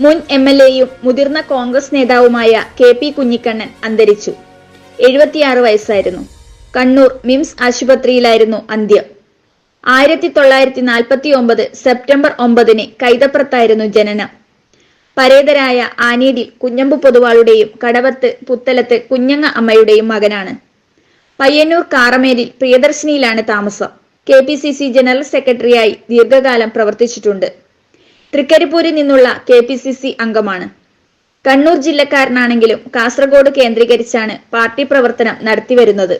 മുൻ M L എയും മുതിർന്ന കോൺഗ്രസ് നേതാവുമായ കെ പി കുഞ്ഞിക്കണ്ണൻ അന്തരിച്ചു. എഴുപത്തിയാറ് വയസ്സായിരുന്നു. കണ്ണൂർ മിംസ് ആശുപത്രിയിലായിരുന്നു അന്ത്യം. ആയിരത്തി തൊള്ളായിരത്തി നാൽപ്പത്തി ഒമ്പത് സെപ്റ്റംബർ ഒമ്പതിന് കൈതപ്രത്തായിരുന്നു ജനനം. പരേതരായ ആനീടിൽ കുഞ്ഞമ്പു പൊതുവാളുടെയും കടവത്ത് പുത്തലത്ത് കുഞ്ഞങ്ങ അമ്മയുടെയും മകനാണ്. പയ്യന്നൂർ കാറമേലിൽ പ്രിയദർശിനിയിലാണ് താമസം. കെ ജനറൽ സെക്രട്ടറിയായി ദീർഘകാലം പ്രവർത്തിച്ചിട്ടുണ്ട്. തൃക്കരിപ്പൂരിൽ നിന്നുള്ള കെ പി സി സി അംഗമാണ്. കണ്ണൂർ ജില്ലക്കാരനാണെങ്കിലും കാസർഗോഡ് കേന്ദ്രീകരിച്ചാണ് പാർട്ടി പ്രവർത്തനം നടത്തിവരുന്നത്.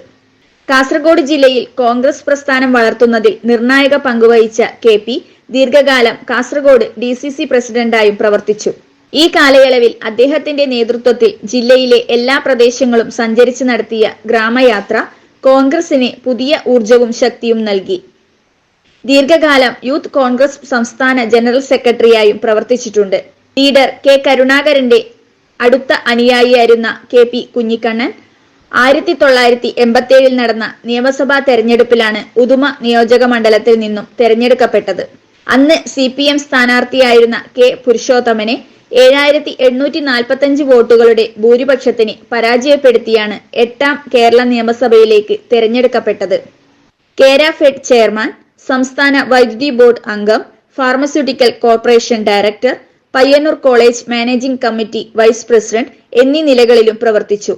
കാസർഗോഡ് ജില്ലയിൽ കോൺഗ്രസ് പ്രസ്ഥാനം വളർത്തുന്നതിൽ നിർണായക പങ്കുവഹിച്ച കെ പി ദീർഘകാലം കാസർഗോഡ് ഡി സി സി പ്രസിഡന്റായും പ്രവർത്തിച്ചു. ഈ കാലയളവിൽ അദ്ദേഹത്തിന്റെ നേതൃത്വത്തിൽ ജില്ലയിലെ എല്ലാ പ്രദേശങ്ങളും സഞ്ചരിച്ച് നടത്തിയ ഗ്രാമയാത്ര കോൺഗ്രസിന് പുതിയ ഊർജവും ശക്തിയും നൽകി. ദീർഘകാലം യൂത്ത് കോൺഗ്രസ് സംസ്ഥാന ജനറൽ സെക്രട്ടറിയായും പ്രവർത്തിച്ചിട്ടുണ്ട്. ലീഡർ കെ കരുണാകരന്റെ അടുത്ത അനുയായിയായിരുന്ന കെ പി കുഞ്ഞിക്കണ്ണൻ ആയിരത്തി തൊള്ളായിരത്തി എൺപത്തിയേഴിൽ നടന്ന നിയമസഭാ തെരഞ്ഞെടുപ്പിലാണ് ഉദുമ നിയോജക മണ്ഡലത്തിൽ നിന്നും തെരഞ്ഞെടുക്കപ്പെട്ടത്. അന്ന് സി പി എം സ്ഥാനാർത്ഥിയായിരുന്ന കെ പുരുഷോത്തമനെ ഏഴായിരത്തി എണ്ണൂറ്റി നാൽപ്പത്തഞ്ച് വോട്ടുകളുടെ ഭൂരിപക്ഷത്തിന് പരാജയപ്പെടുത്തിയാണ് എട്ടാം കേരള നിയമസഭയിലേക്ക് തെരഞ്ഞെടുക്കപ്പെട്ടത്. കേരഫെഡ് ചെയർമാൻ സംസ്ഥാന വൈദ്യുതി ബോർഡ് അംഗം pharmaceutical corporation director Payyanur college managing committee vice president എന്നീ നിലകളിലും പ്രവർത്തിച്ചു.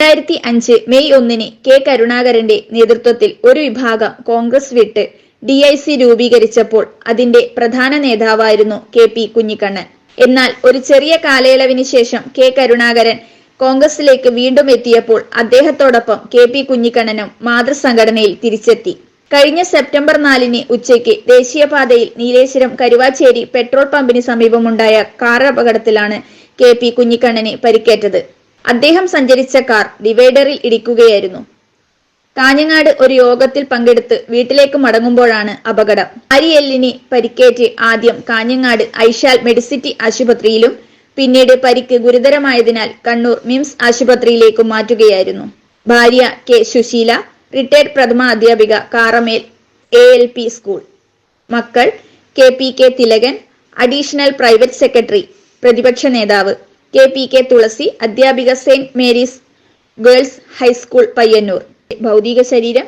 രണ്ടായിരത്തി അഞ്ച് മെയ് ഒന്നിന് കെ കരുണാകരന്റെ നേതൃത്വത്തിൽ ഒരു വിഭാഗം കോൺഗ്രസ് വിട്ട് ഡിഐസി രൂപീകരിച്ചപ്പോൾ അതിന്റെ പ്രധാന നേതാവായിരുന്നു കെ പി കുഞ്ഞിക്കണ്ണൻ. എന്നാൽ ഒരു ചെറിയ കാലയളവിന് ശേഷം കെ കരുണാകരൻ കോൺഗ്രസിലേക്ക് വീണ്ടും എത്തിയപ്പോൾ അദ്ദേഹത്തോടൊപ്പം കെ പി കുഞ്ഞിക്കണ്ണനും മാതൃസംഘടനയിൽ തിരിച്ചെത്തി. കഴിഞ്ഞ സെപ്റ്റംബർ നാലിന് ഉച്ചയ്ക്ക് ദേശീയപാതയിൽ നീലേശ്വരം കരുവാച്ചേരി പെട്രോൾ പമ്പിന് സമീപമുണ്ടായ കാർ അപകടത്തിലാണ് കെ പി കുഞ്ഞിക്കണ്ണന് പരിക്കേറ്റത്. അദ്ദേഹം സഞ്ചരിച്ച കാർ ഡിവൈഡറിൽ ഇടിക്കുകയായിരുന്നു. കാഞ്ഞങ്ങാട് ഒരു യോഗത്തിൽ പങ്കെടുത്ത് വീട്ടിലേക്ക് മടങ്ങുമ്പോഴാണ് അപകടം. അരിയെല്ലിന് പരിക്കേറ്റ് ആദ്യം കാഞ്ഞങ്ങാട് ഐഷാൽ മെഡിസിറ്റി ആശുപത്രിയിലും പിന്നീട് പരിക്ക് ഗുരുതരമായതിനാൽ കണ്ണൂർ മിംസ് ആശുപത്രിയിലേക്കും മാറ്റുകയായിരുന്നു. ഭാര്യ കെ സുശീല റിട്ടയർഡ് പ്രഥമ അധ്യാപിക Karamel A L P school മക്കൾ K P K Thilakan additional private secretary പ്രതിപക്ഷ നേതാവ് കെ പി കെ തുളസി അധ്യാപിക saint Mary's girls high school Payyanur. ഭൗതിക ശരീരം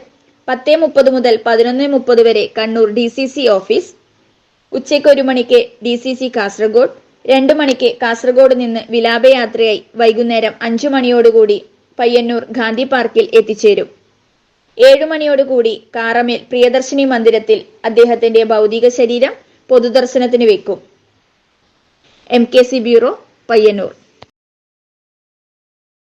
പത്തേ മുപ്പത് മുതൽ പതിനൊന്ന് മുപ്പത് വരെ Kannur D C C office ഉച്ചയ്ക്ക് ഒരു മണിക്ക് ഡി സി സി കാസർഗോഡ് രണ്ടു മണിക്ക് കാസർഗോഡ് നിന്ന് വിലാപയാത്രയായി വൈകുന്നേരം അഞ്ചു മണിയോടുകൂടി പയ്യന്നൂർ ഗാന്ധി പാർക്കിൽ എത്തിച്ചേരും. ഏഴു മണിയോടുകൂടി കാറമേൽ പ്രിയദർശിനി മന്ദിരത്തിൽ അദ്ദേഹത്തിന്റെ ഭൗതിക ശരീരം പൊതുദർശനത്തിന് വെക്കും. M K C bureau Payyanur.